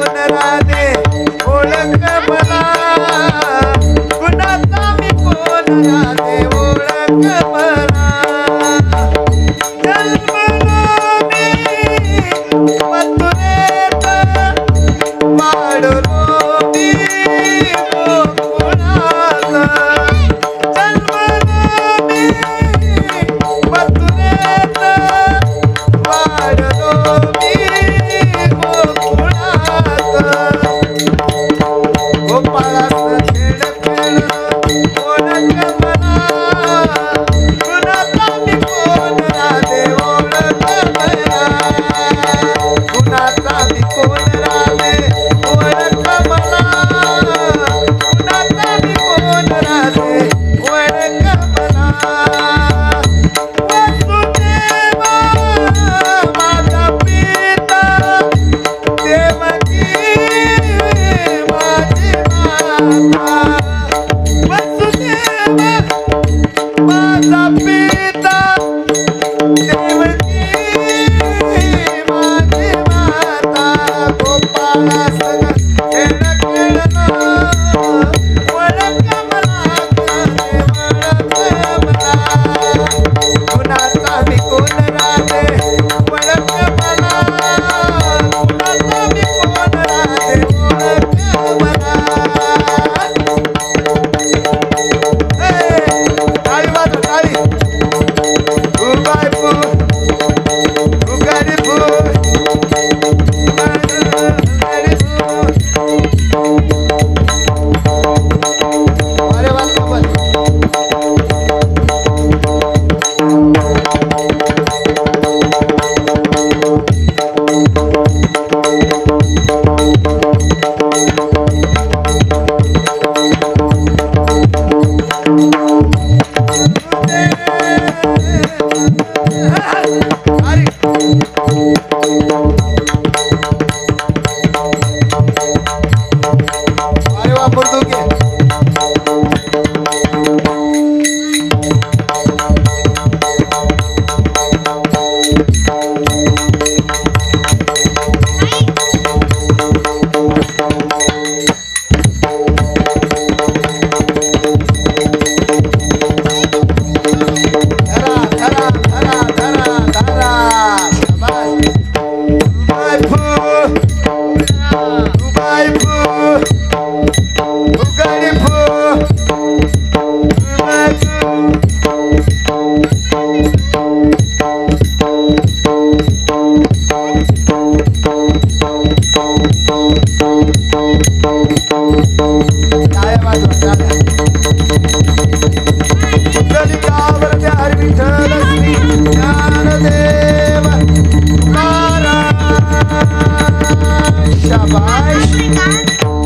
गुण राधे ओळख मला. गुणाचा मी कोण राधे ओळख मला वापरतो की. African.